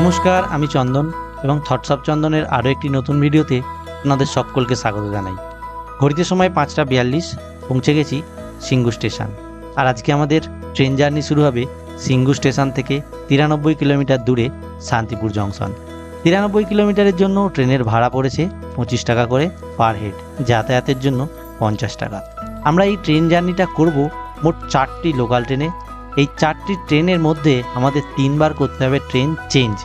নমস্কার, আমি চন্দন এবং থটস অফ চন্দনের আরও একটি নতুন ভিডিওতে আপনাদের সকলকে স্বাগত জানাই। ঘড়িতে সময় পাঁচটা বিয়াল্লিশ, পৌঁছে গেছি সিঙ্গু স্টেশন। আর আজকে আমাদের ট্রেন জার্নি শুরু হবে সিঙ্গু স্টেশন থেকে তিরানব্বই কিলোমিটার দূরে শান্তিপুর জংশন। তিরানব্বই কিলোমিটারের জন্য ট্রেনের ভাড়া পড়েছে পঁচিশ টাকা করে পার হেড, যাতায়াতের জন্য পঞ্চাশ টাকা। আমরা এই ট্রেন জার্নিটা করব মোট চারটি লোকাল ট্রেনে। এই চারটি ট্রেনের মধ্যে আমাদের তিনবার করতে হবে ট্রেন চেঞ্জ।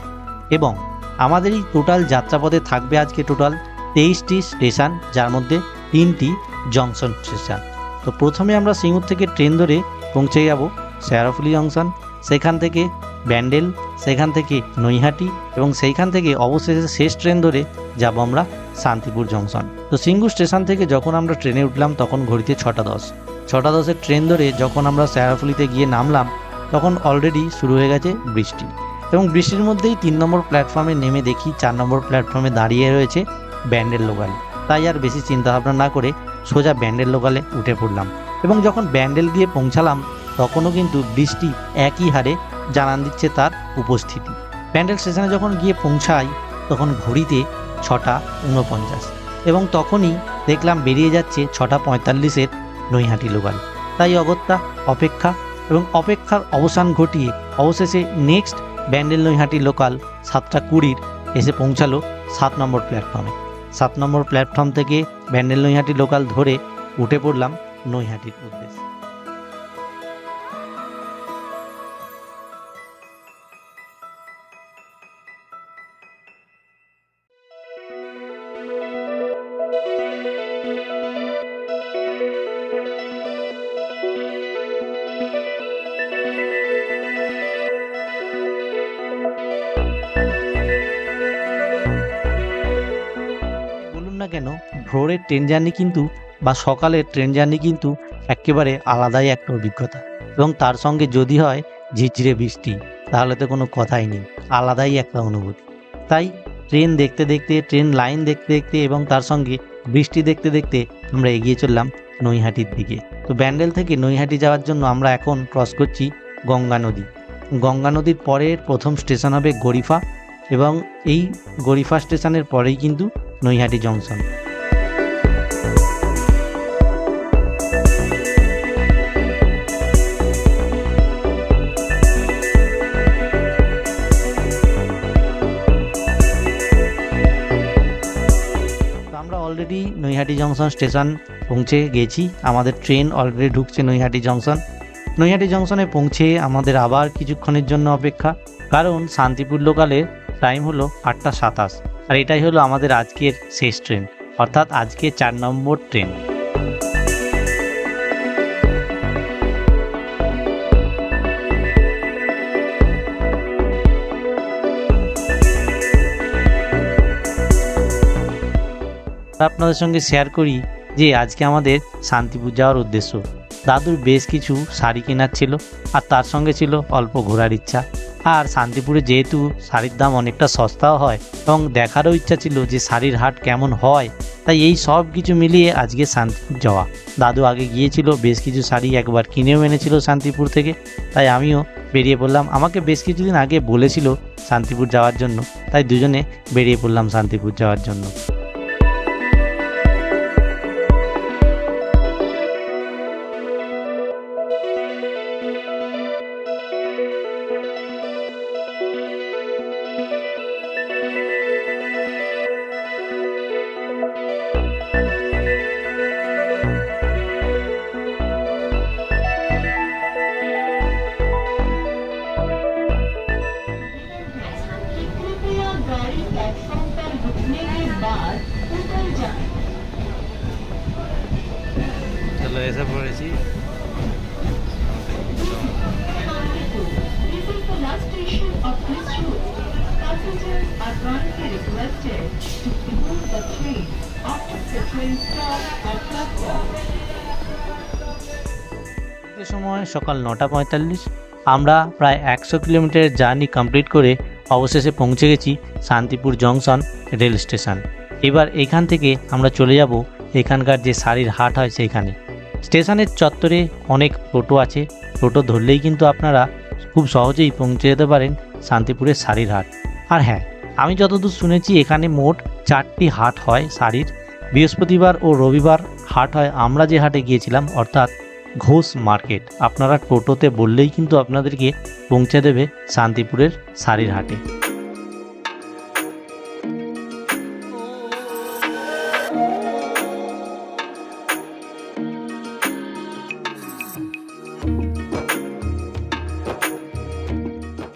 এবং আমাদের এই টোটাল যাত্রাপথে থাকবে আজকে টোটাল তেইশটি স্টেশন, যার মধ্যে তিনটি জংশন স্টেশন। তো প্রথমে আমরা সিঙ্গুর থেকে ট্রেন ধরে পৌঁছে যাব শেয়ারফুলি জংশন, সেখান থেকে ব্যান্ডেল, সেখান থেকে নৈহাটি এবং সেইখান থেকে অবশেষে শেষ ট্রেন ধরে যাব আমরা শান্তিপুর জংশন। তো সিঙ্গু স্টেশন থেকে যখন আমরা ট্রেনে উঠলাম তখন ঘড়িতে ছটা দশ। ছটা দশের ট্রেন ধরে যখন আমরা শেয়ারফুলিতে গিয়ে নামলাম তখন অলরেডি শুরু হয়ে গেছে বৃষ্টি। এবং বৃষ্টির মধ্যেই তিন নম্বর প্ল্যাটফর্মে নেমে দেখি চার নম্বর প্ল্যাটফর্মে দাঁড়িয়ে রয়েছে ব্যান্ডেল লোকাল তাই আর বেশি চিন্তাভাবনা না করে সোজা ব্যান্ডের লোকালে উঠে পড়লাম। এবং যখন ব্যান্ডেল গিয়ে পৌঁছালাম, তখনও কিন্তু বৃষ্টি একই হারে জানান দিচ্ছে তার উপস্থিতি। ব্যান্ডেল স্টেশনে যখন গিয়ে পৌঁছাই, তখন ঘড়িতে ছটা ঊনপঞ্চাশ এবং তখনই দেখলাম বেরিয়ে যাচ্ছে ছটা পঁয়তাল্লিশের নৈহাটি লোকাল তাই অগত্যা অপেক্ষা এবং অপেক্ষার অবসান ঘটিয়ে অবশেষে নেক্সট ব্যান্ডেল নৈহাটি লোকাল সাতটা কুড়ির এসে পৌঁছালো সাত নম্বর প্ল্যাটফর্মে সাত নম্বর প্ল্যাটফর্ম থেকে ব্যান্ডেল নৈহাটি লোকাল ধরে উঠে পড়লাম নৈহাটির উদ্দেশ্যে। ভোরের ট্রেন জার্নি কিন্তু বা সকালের ট্রেন জার্নি কিন্তু একেবারে আলাদাই একটা অভিজ্ঞতা। এবং তার সঙ্গে যদি হয় ঝিরঝিরে বৃষ্টি, তাহলে তো কোনো কথাই নেই, আলাদাই একটা অনুভূতি। তাই ট্রেন দেখতে দেখতে, ট্রেন লাইন দেখতে দেখতে এবং তার সঙ্গে বৃষ্টি দেখতে দেখতে আমরা এগিয়ে চললাম নৈহাটির দিকে। তো ব্যান্ডেল থেকে নৈহাটি যাওয়ার জন্য আমরা এখন ক্রস করছি গঙ্গা নদী। গঙ্গা নদীর পরের প্রথম স্টেশন হবে গরিফা এবং এই গরিফা স্টেশনের পরেই কিন্তু নৈহাটি জংশন। আমরা অলরেডি নৈহাটি জংশন স্টেশন পৌঁছে গেছি। আমাদের ট্রেন অলরেডি ঢুকছে নৈহাটি জংশন নৈহাটি জংশনে পৌঁছে আমাদের আবার কিছুক্ষণের জন্য অপেক্ষা। কারণ শান্তিপুর লোকালে টাইম হলো আটটা সাতাশ। আর এটাই হলো আমাদের আজকের শেষ ট্রেন অর্থাৎ আজকে চার নম্বর ট্রেন আপনাদের সঙ্গে শেয়ার করি যে আজকে আমাদের শান্তিপুর যাওয়ার উদ্দেশ্য। দাদুর বেশ কিছু শাড়ি কেনার ছিল আর তার সঙ্গে ছিল অল্প ঘোরার ইচ্ছা। আর শান্তিপুরে যেহেতু শাড়ির দাম অনেকটা সস্তাও হয় এবং দেখারও ইচ্ছা ছিল যে শাড়ির হাট কেমন হয়, তাই এই সব কিছু মিলিয়ে আজকে শান্তিপুর যাওয়া। দাদু আগে গিয়েছিল, বেশ কিছু শাড়ি একবার কিনেও এনেছিল শান্তিপুর থেকে, তাই আমিও বেরিয়ে পড়লাম। আমাকে বেশ কিছুদিন আগে বলেছিল শান্তিপুর যাওয়ার জন্য, তাই দুজনে বেরিয়ে পড়লাম শান্তিপুর যাওয়ার জন্য। गाड़ी प्लेटफॉर्म पर रुकने के बाद उतर जाएं। চলো এসে পড়েছি Kandipur. This is the last station of this route. Passengers are kindly requested to remove the train after the train stops at platform. যে সময় সকাল নটা পঁয়তাল্লিশ আমরা প্রায় একশো কিলোমিটারের জার্নি কমপ্লিট করে অবশেষে পৌঁছে গেছি শান্তিপুর জংশন রেল স্টেশন। এবার এখান থেকে আমরা চলে যাব এখানকার যে শাড়ির হাট হয় সেইখানে। স্টেশনের চত্বরে অনেক টোটো আছে। টোটো ধরলেই কিন্তু আপনারা খুব সহজেই পৌঁছে যেতে পারেন শান্তিপুরের শাড়ির হাট। আর হ্যাঁ আমি যতদূর শুনেছি এখানে মোট চারটি হাট হয় শাড়ির বৃহস্পতিবার ও রবিবার হাট হয়। আমরা যে হাটে গিয়েছিলাম, অর্থাৎ ঘোষ মার্কেট। আপনারা টোটোতে বললেই কিন্তু আপনাদেরকে পৌঁছে দেবে শান্তিপুরের শাড়ির হাটে।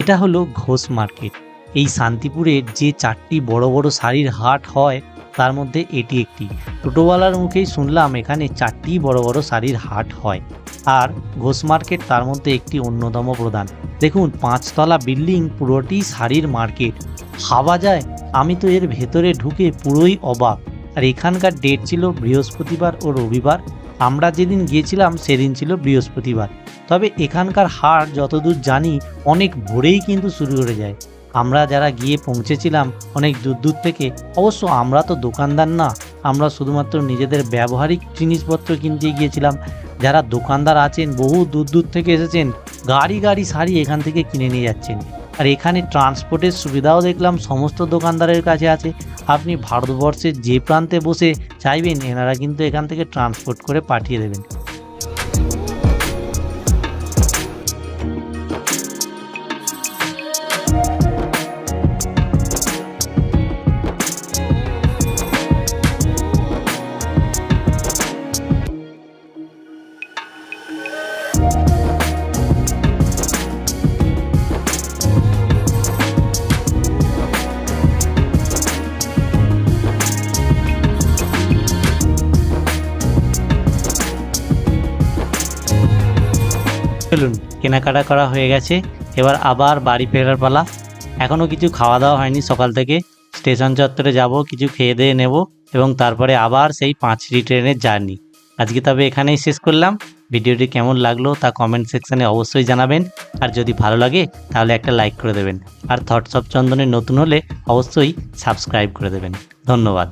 এটা হলো ঘোষ মার্কেট। এই শান্তিপুরের যে চারটি বড় বড় শাড়ির হাট হয় তার মধ্যে এটি একটি। টোটোওয়ালার মুখেই শুনলাম এখানে চারটি বড় বড় শাড়ির হাট হয়। আর ঘোষ মার্কেট তার মধ্যে একটি অন্যতম প্রধান। দেখুন, পাঁচতলা বিল্ডিং, পুরোটি শাড়ির মার্কেট। ভাবা যায়, আমি তো এর ভেতরে ঢুকে পুরোই অবাক। আর এখানকার ডেট ছিল বৃহস্পতিবার ও রবিবার। আমরা যেদিন গিয়েছিলাম, সেদিন ছিল বৃহস্পতিবার। তবে এখানকার হাট যতদূর জানি, অনেক ভোরেই কিন্তু শুরু হয়ে যায়। আমরা যারা গিয়ে পৌঁছেছিলাম অনেক দূর দূর থেকে, অবশ্য আমরা তো দোকানদার না, আমরা শুধুমাত্র নিজেদের ব্যবহারিক জিনিসপত্র কিনতে গিয়েছিলাম। যারা দোকানদার আছেন, বহু দূর দূর থেকে এসেছেন, গাড়ি গাড়ি শাড়ি এখান থেকে কিনে নিয়ে যাচ্ছেন। আর এখানে ট্রান্সপোর্টের সুবিধাও দেখলাম, সমস্ত দোকানদারের কাছে আছে। আপনি ভারতবর্ষের যে প্রান্তে বসে চাইবেন, এনারা কিন্তু এখান থেকে ট্রান্সপোর্ট করে পাঠিয়ে দেবেন। চলুন, কেনাকাটা করা হয়ে গেছে। এবার আবার বাড়ি ফেরার পালা। এখনও কিছু খাওয়া দাওয়া হয়নি সকাল থেকে। স্টেশন চত্বরে যাব, কিছু খেয়ে দিয়ে নেব এবং তারপরে আবার সেই পাঁচটি ট্রেনের জার্নি। আজকে তবে এখানেই শেষ করলাম। ভিডিওটি কেমন লাগল তা কমেন্ট সেকশানে অবশ্যই জানাবেন। আর যদি ভালো লাগে, তাহলে একটা লাইক করে দেবেন। আর থটস অফ চন্দনের নতুন হলে অবশ্যই সাবস্ক্রাইব করে দেবেন। ধন্যবাদ।